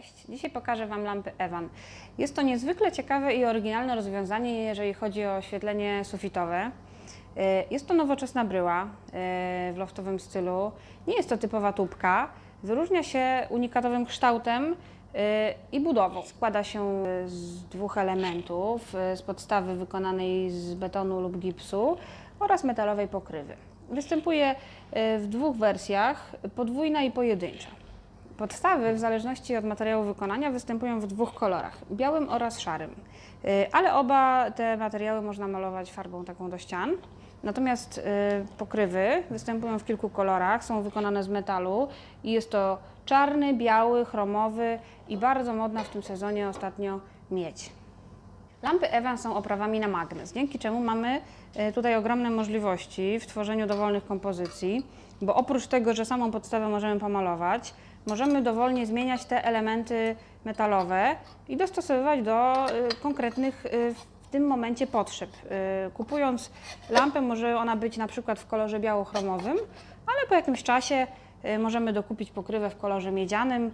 Cześć, dzisiaj pokażę Wam lampy Evan. Jest to niezwykle ciekawe i oryginalne rozwiązanie, jeżeli chodzi o oświetlenie sufitowe. E, Jest to nowoczesna bryła e, w loftowym stylu. Nie jest to typowa tubka. Wyróżnia się unikatowym kształtem e, i budową. Składa się z dwóch elementów, z podstawy wykonanej z betonu lub gipsu oraz metalowej pokrywy. Występuje w dwóch wersjach, podwójna i pojedyncza. Podstawy, w zależności od materiału wykonania, występują w dwóch kolorach białym oraz szarym. Y, Ale oba te materiały można malować farbą taką do ścian. Natomiast y, pokrywy występują w kilku kolorach, są wykonane z metalu i jest to czarny, biały, chromowy i bardzo modna w tym sezonie ostatnio miedź. Lampy Evan są oprawami na magnes, dzięki czemu mamy e, tutaj ogromne możliwości w tworzeniu dowolnych kompozycji, bo oprócz tego, że samą podstawę możemy pomalować, możemy dowolnie zmieniać te elementy metalowe i dostosowywać do e, konkretnych e, w tym momencie potrzeb. E, Kupując lampę może ona być na przykład w kolorze biało-chromowym, ale po jakimś czasie możemy dokupić pokrywę w kolorze miedzianym,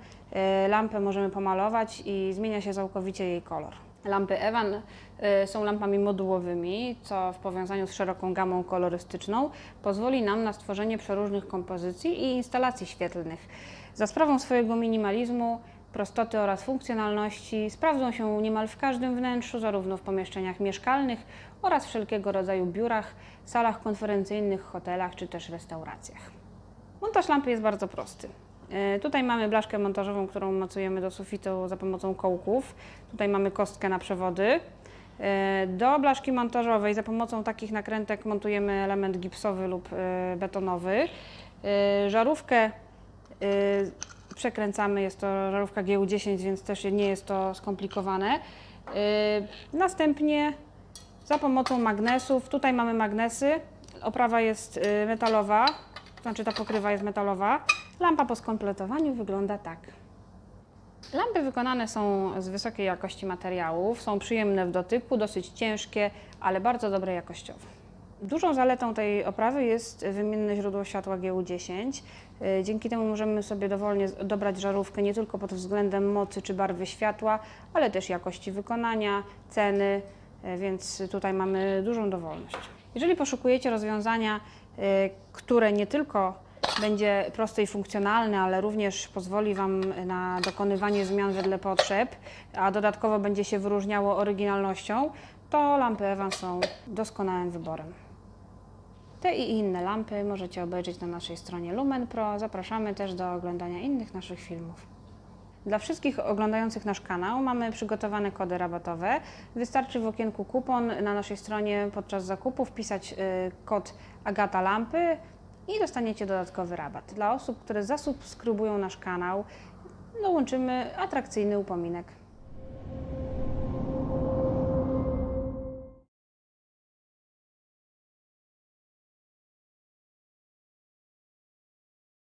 lampę możemy pomalować i zmienia się całkowicie jej kolor. Lampy Evan y, są lampami modułowymi, co w powiązaniu z szeroką gamą kolorystyczną pozwoli nam na stworzenie przeróżnych kompozycji i instalacji świetlnych. Za sprawą swojego minimalizmu, prostoty oraz funkcjonalności sprawdzą się niemal w każdym wnętrzu, zarówno w pomieszczeniach mieszkalnych oraz wszelkiego rodzaju biurach, salach konferencyjnych, hotelach czy też restauracjach. Montaż lampy jest bardzo prosty. E, Tutaj mamy blaszkę montażową, którą mocujemy do sufitu za pomocą kołków. Tutaj mamy kostkę na przewody. E, Do blaszki montażowej za pomocą takich nakrętek montujemy element gipsowy lub e, betonowy. Żarówkę przekręcamy, jest to żarówka GU10, więc też nie jest to skomplikowane. Następnie za pomocą magnesów, tutaj mamy magnesy, oprawa jest metalowa, znaczy ta pokrywa jest metalowa. Lampa po skompletowaniu wygląda tak. Lampy wykonane są z wysokiej jakości materiałów, są przyjemne w dotyku, dosyć ciężkie, ale bardzo dobre jakościowo. Dużą zaletą tej oprawy jest wymienne źródło światła GU10. Y, Dzięki temu możemy sobie dowolnie dobrać żarówkę nie tylko pod względem mocy czy barwy światła, ale też jakości wykonania, ceny, y, więc tutaj mamy dużą dowolność. Jeżeli poszukujecie rozwiązania, y, które nie tylko będzie proste i funkcjonalne, ale również pozwoli Wam na dokonywanie zmian wedle potrzeb, a dodatkowo będzie się wyróżniało oryginalnością, to lampy Evan są doskonałym wyborem. Te i inne lampy możecie obejrzeć na naszej stronie Lumen Pro. Zapraszamy też do oglądania innych naszych filmów. Dla wszystkich oglądających nasz kanał mamy przygotowane kody rabatowe. Wystarczy w okienku kupon na naszej stronie podczas zakupu wpisać y, kod Agata Lampy i dostaniecie dodatkowy rabat. Dla osób, które zasubskrybują nasz kanał, dołączymy atrakcyjny upominek.